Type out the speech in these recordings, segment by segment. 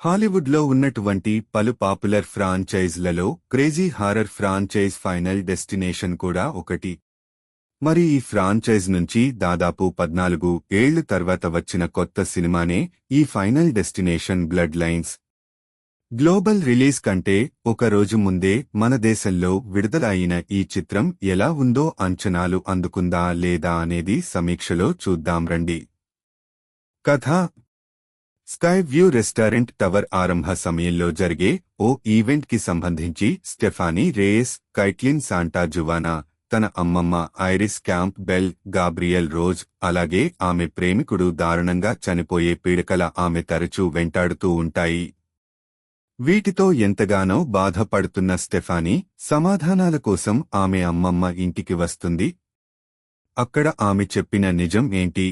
హాలీవుడ్లో ఉన్నటువంటి పలు popular ఫ్రాంచైజ్లలో crazy horror franchise final destination కూడా ఒకటి. మరి ఈ ఫ్రాంచైజ్ నుంచి దాదాపు పద్నాలుగు ఏళ్ళు తర్వాత వచ్చిన కొత్త సినిమానే ఈ final destination bloodlines. Global release కంటే ఒక రోజు ముందే మన దేశంలో విడుదల అయిన ఈ చిత్రం ఎలా ఉందో అంచనాలు అందుకుందా లేదా అనేది సమీక్షలో చూద్దాం రండి. కథ స్కై వ్యూ రెస్టారెంట్ టవర్ ఆరంభ సమయంలో జరిగే ఓ ఈవెంట్కి సంబంధించి Stephanie Reyes Caitlin Santa Juana తన అమ్మమ్మ Iris Campbell Gabriel Rose అలాగే ఆమె ప్రేమికుడు దారుణంగా చనిపోయే పీడకల ఆమె తరచూ వెంటాడుతూ ఉంటాయి. వీటితో ఎంతగానో బాధపడుతున్న స్టెఫానీ సమాధానాల కోసం ఆమె అమ్మమ్మ ఇంటికి వస్తుంది. అక్కడ ఆమె చెప్పిన నిజం ఏంటి?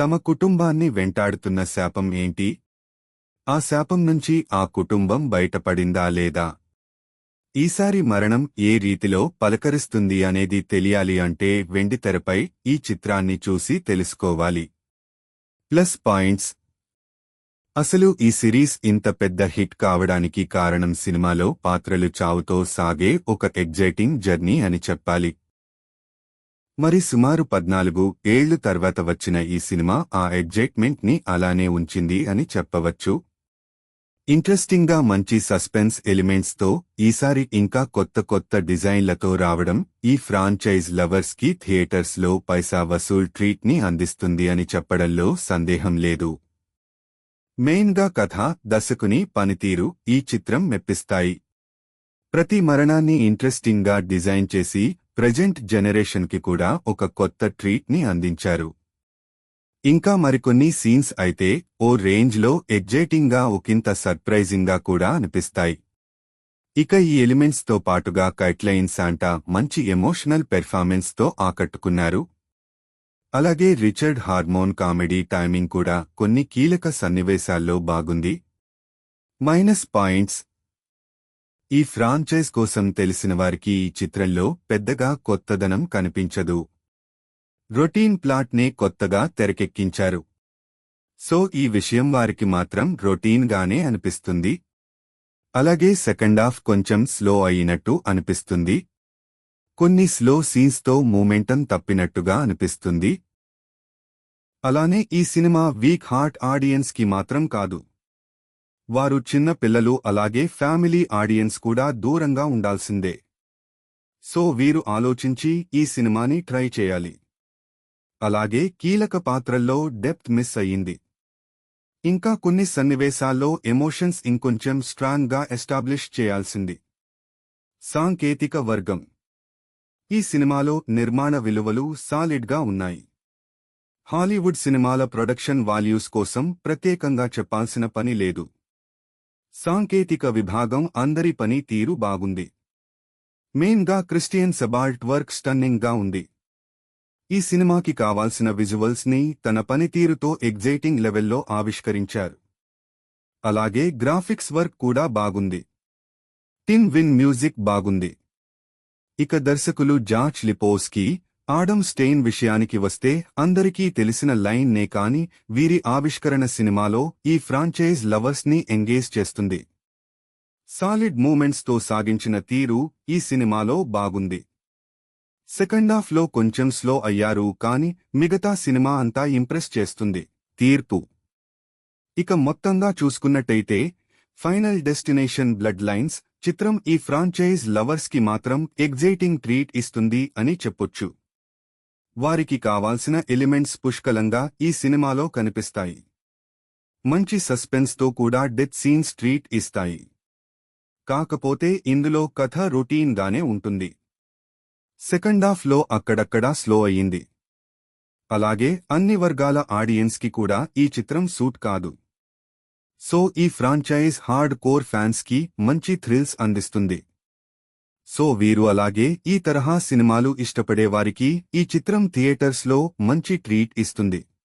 తమ కుటుంబాన్ని వెంటాడుతున్న శాపం ఏంటి? ఆ శాపం నుంచి ఆ కుటుంబం బయటపడిందా లేదా? ఈసారి మరణం ఏ రీతిలో పలకరిస్తుంది అనేది తెలియాలి అంటే వెండితెరపై ఈ చిత్రాన్ని చూసి తెలుసుకోవాలి. Plus points. అసలు ఈ సిరీస్ ఇంత పెద్ద హిట్ కావడానికి కారణం సినిమాలో పాత్రలు చావుతో సాగే ఒక ఎగ్జైటింగ్ జర్నీ అని చెప్పాలి. మరి సుమారు పద్నాలుగు ఏళ్ళు తర్వాత వచ్చిన ఈ సినిమా ఆ ఎగ్జైట్మెంట్ని అలానే ఉంచింది అని చెప్పవచ్చు. ఇంట్రెస్టింగ్గా మంచి సస్పెన్స్ ఎలిమెంట్స్తో ఈసారి ఇంకా కొత్త కొత్త డిజైన్లతో రావడం ఈ ఫ్రాంచైజ్ లవర్స్కి థియేటర్స్లో పైసా వసూల్ ట్రీట్ని అందిస్తుంది అని చెప్పడంలో సందేహం లేదు. మెయిన్గా కథ దశకుని పనితీరు ఈ చిత్రం మెప్పిస్తాయి. ప్రతి మరణాన్ని ఇంట్రెస్టింగ్గా డిజైన్ చేసి ప్రజెంట్ జనరేషన్కి కూడా ఒక కొత్త ట్రీట్ని అందించారు. ఇంకా మరికొన్ని సీన్స్ అయితే ఓ రేంజ్లో గా ఒకంత సర్ప్రైజింగ్గా కూడా అనిపిస్తాయి. ఇక ఈ ఎలిమెంట్స్తో పాటుగా కైట్లైన్ శాంటా మంచి ఎమోషనల్ పెర్ఫార్మెన్స్తో ఆకట్టుకున్నారు. అలాగే రిచర్డ్ హార్మోన్ కామెడీ టైమింగ్ కూడా కొన్ని కీలక సన్నివేశాల్లో బాగుంది. మైనస్ పాయింట్స్ ఈ ఫ్రాంచైజ్ కోసం తెలిసిన వారికి ఈ చిత్రంలో పెద్దగా కొత్తదనం కనిపించదు. రొటీన్ ప్లాట్నే కొత్తగా తెరకెక్కించారు. సో ఈ విషయం వారికి మాత్రం రొటీన్ గానే అనిపిస్తుంది. అలాగే సెకండ్ హాఫ్ కొంచెం స్లో అయినట్టు అనిపిస్తుంది. కొన్ని స్లో సీన్స్తో మూమెంటం తప్పినట్టుగా అనిపిస్తుంది. అలానే ఈ సినిమా వీక్ హార్ట్ ఆడియన్స్కి మాత్రం కాదు. వారు చిన్న పిల్లలు అలాగే ఫ్యామిలీ ఆడియన్స్ కూడా దూరంగా ఉండాల్సిందే. సో వీరు ఆలోచించి ఈ సినిమాని ట్రై చేయాలి. అలాగే కీలక పాత్రల్లో డెప్త్ మిస్ అయ్యింది. ఇంకా కొన్ని సన్నివేశాల్లో ఎమోషన్స్ ఇంకొంచెం స్ట్రాంగ్గా ఎస్టాబ్లిష్ చేయాల్సింది. సాంకేతిక వర్గం. ఈ సినిమాలో నిర్మాణ విలువలు సాలిడ్గా ఉన్నాయి. హాలీవుడ్ సినిమాల ప్రొడక్షన్ వాల్యూస్ కోసం ప్రత్యేకంగా చెప్పాల్సిన పని లేదు. సాంకేతిక విభాగం అందరి పని తీరు బాగుంది. మెయిన్గా క్రిస్టియన్ సెబాల్ట్ వర్క్ స్టన్నింగ్గా ఉంది. ఈ సినిమాకి కావాల్సిన విజువల్స్ని తన పనితీరుతో ఎగ్జైటింగ్ లెవెల్లో ఆవిష్కరించారు. అలాగే గ్రాఫిక్స్ వర్క్ కూడా బాగుంది. టిన్ విన్ మ్యూజిక్ బాగుంది. ఇక దర్శకులు జార్జ్ లిపోస్కి ఆడమ్ స్టెయిన్ విషయానికి వస్తే అందరికీ తెలిసిన లైన్ నే కాని వీరి ఆవిష్కరణ సినిమాలో ఈ ఫ్రాంచైజ్ లవర్స్ని ఎంగేజ్ చేస్తుంది. సాలిడ్ మూమెంట్స్తో సాగించిన తీరు ఈ సినిమాలో బాగుంది. సెకండ్ హాఫ్లో కొంచెం స్లో అయ్యారు కాని మిగతా సినిమా అంతా ఇంప్రెస్ చేస్తుంది. తీర్పు. ఇక మొత్తంగా చూసుకున్నట్టయితే ఫైనల్ డెస్టినేషన్ బ్లడ్ లైన్స్ చిత్రం ఈ ఫ్రాంచైజ్ లవర్స్కి మాత్రం ఎగ్జైటింగ్ ట్రీట్ ఇస్తుంది అని చెప్పొచ్చు. వారికి కావాల్సిన ఎలిమెంట్స్ పుష్కలంగా ఈ సినిమాలో కనిపిస్తాయి. మంచి సస్పెన్స్తో కూడా డెత్ సీన్స్ ట్రీట్ ఇస్తాయి. కాకపోతే ఇందులో కథ రొటీన్ గానే ఉంటుంది. సెకండ్ హాఫ్లో అక్కడక్కడా స్లో అయ్యింది. అలాగే అన్ని వర్గాల ఆడియన్స్కి కూడా ఈ చిత్రం సూట్ కాదు. సో ఈ ఫ్రాంచైజ్ హార్డ్ కోర్ ఫ్యాన్స్కి మంచి థ్రిల్స్ అందిస్తుంది. సో వీరు అలాగే ఈ తరహా సినిమాలు ఇష్టపడే వారికి ఈ చిత్రం థియేటర్స్లో మంచి ట్రీట్ ఇస్తుంది.